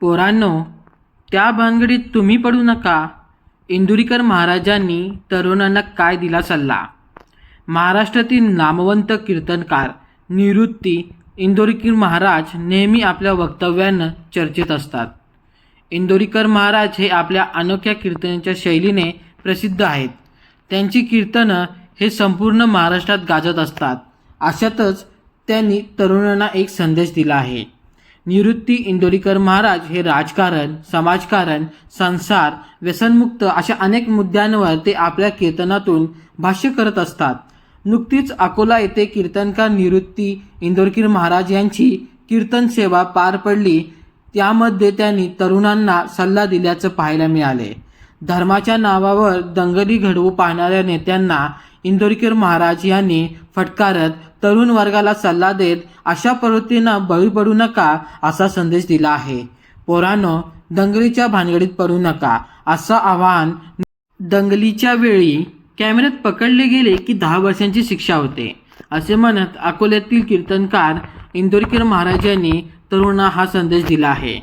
पोरांनो त्या भानगडीत तुम्ही पडू नका. इंदुरीकर महाराजांनी तरुणांना काय दिला सल्ला? महाराष्ट्रातील नामवंत कीर्तनकार निवृत्ती इंदोरीकर महाराज नेहमी आपल्या वक्तव्यानं चर्चेत असतात. इंदोरीकर महाराज हे आपल्या अनोख्या कीर्तनाच्या शैलीने प्रसिद्ध आहेत. त्यांची कीर्तनं हे संपूर्ण महाराष्ट्रात गाजत असतात. अशातच त्यांनी तरुणांना एक संदेश दिला आहे. निवृत्ती इंदोरीकर महाराज हे राजकारण समाजकारण संसार व्यसनमुक्त अशा अनेक मुद्द्यांवर ते आपल्या कीर्तनातून भाष्य करत असतात. नुकतीच अकोला येथे कीर्तनकार निवृत्ती इंदोरकीर महाराज यांची कीर्तन सेवा पार पडली. त्यामध्ये त्यांनी तरुणांना सल्ला दिल्याचं पाहायला मिळाले. धर्माच्या नावावर दंगली घडवू पाहणाऱ्या नेत्यांना इंदोरकीर महाराज यांनी फटकारत तरुण वर्गाला सल्ला देत अशा प्रवृत्तीनं बळी पडू नका असा संदेश दिला आहे. पोरानो दंगलीच्या भानगडीत पडू नका असं आवाहन दंगलीच्या वेळी कॅमेऱ्यात पकडले गेले की दहा वर्षांची शिक्षा होते. असे म्हणत अकोल्यातील कीर्तनकार इंदोरकर महाराज यांनी तरुणांना हा संदेश दिला आहे.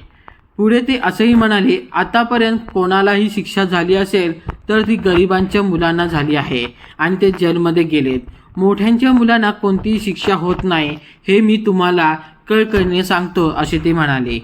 पुढे ते असंही म्हणाले आतापर्यंत कोणालाही शिक्षा झाली असेल तर ती गरिबांच्या मुलांना झाली आहे आणि ते जेलमध्ये गेलेत. मोठ्यांच्या मुलांना कोणतीही शिक्षा होत नाही हे मी तुम्हाला कळकळीने सांगतो असे ते म्हणाले.